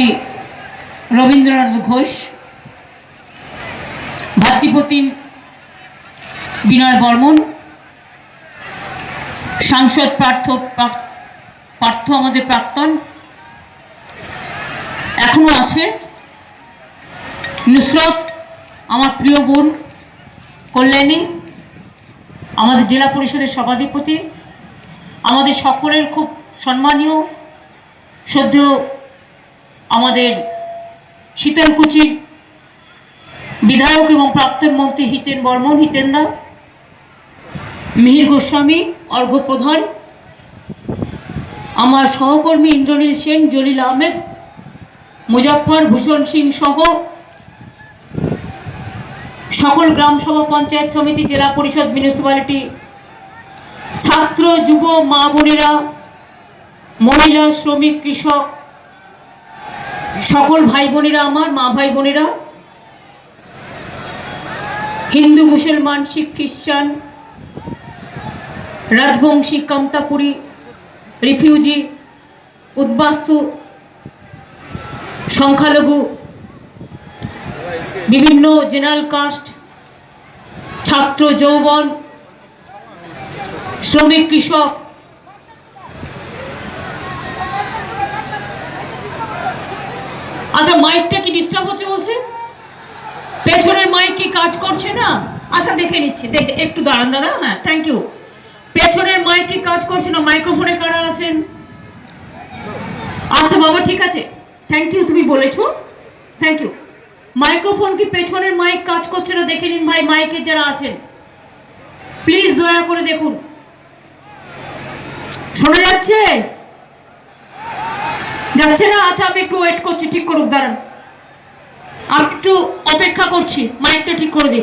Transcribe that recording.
সভাপতি রবীন্দ্রনাথ ঘোষ ভাতৃপ্রতিম বিনয় বর্মন, সাংসদ পার্থ পার্থ- আমাদের প্রাক্তন এখনও আছে। নুসরত, আমার প্রিয় বোন কল্যাণী, আমাদের জেলা পরিষদের সভাধিপতি, আমাদের সকলের খুব সম্মানীয়, শ্রদ্ধেয় আমাদের শীতলকুচির বিধায়ক এবং প্রাক্তন মন্ত্রী হিতেন বর্মন, হিতেনদা, মিহির গোস্বামী, অর্ঘ্য প্রধান, আমার সহকর্মী ইন্দ্রনীল সেন, জলিল আহমেদ, মুজফ্ফর ভূষণ সিং সহ সকল গ্রাম সভা পঞ্চায়েত সমিতি, জেলা পরিষদ, মিউনিসিপ্যালিটি, ছাত্র, যুব, মা বোনেরা, মহিলা, শ্রমিক, কৃষক সকল ভাই বোনেরা আমার, মা ভাই বোনেরা। হিন্দু, মুসলমান, শিখ, খ্রিস্টান, রাজবংশী কামতাপুরি রিফিউজি, উদ্বাস্তু, সংখ্যালঘু, বিভিন্ন জেনারেল কাস্ট, ছাত্র, যৌবন, শ্রমিক, কৃষক আচ্ছা মাইকটা কি ডিস্টার্ব হচ্ছে বলছে? পেছনের মাইক কি কাজ করছে না? আচ্ছা দেখে নিচ্ছি, দেখে, একটু দাঁড়ান, দাদা হ্যাঁ থ্যাংক ইউ পেছনের মাইক কি কাজ করছে না? মাইক্রোফোনে কারা আছেন? আচ্ছা বাবা, ঠিক আছে। থ্যাংক ইউ তুমি বলেছ। থ্যাংক ইউ মাইক্রোফোন কি পেছনের মাইক কাজ করছে না? দেখে নিন ভাই মাইকের যারা আছেন। প্লিজ দয়া করে দেখুন। শোনা যাচ্ছে? যাচ্ছে না আচ্ছা আমি একটু ওয়েট করছি, ঠিক করুক, দাঁড়ান। আমি একটু অপেক্ষা করছি মাইকটা ঠিক করে দিই